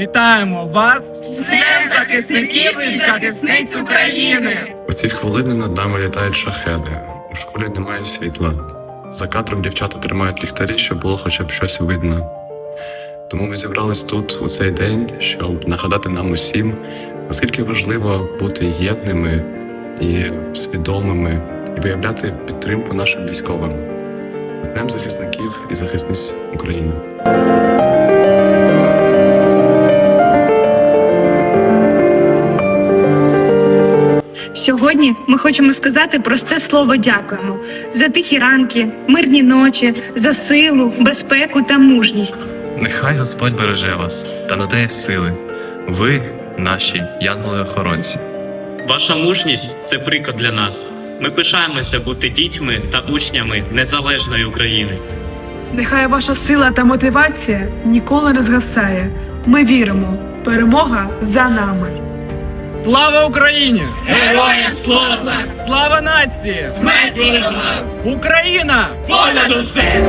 Вітаємо вас з Днем захисників і захисниць України! У ці хвилини над нами літають шахеди. У школі немає світла. За кадром дівчата тримають ліхтарі, щоб було хоча б щось видно. Тому ми зібрались тут у цей день, щоб нагадати нам усім, наскільки важливо бути єдними і свідомими і виявляти підтримку нашим військовим. З Днем захисників і захисниць України. Сьогодні ми хочемо сказати просте слово дякуємо за тихі ранки, мирні ночі, за силу, безпеку та мужність. Нехай Господь береже вас та надає сили. Ви наші янголи-охоронці. Ваша мужність це приклад для нас. Ми пишаємося бути дітьми та учнями незалежної України. Нехай ваша сила та мотивація ніколи не згасає. Ми віримо, перемога за нами. Слава Україні! Героям слава! Слава нації! Смерть ворогам! Україна! Понад усе!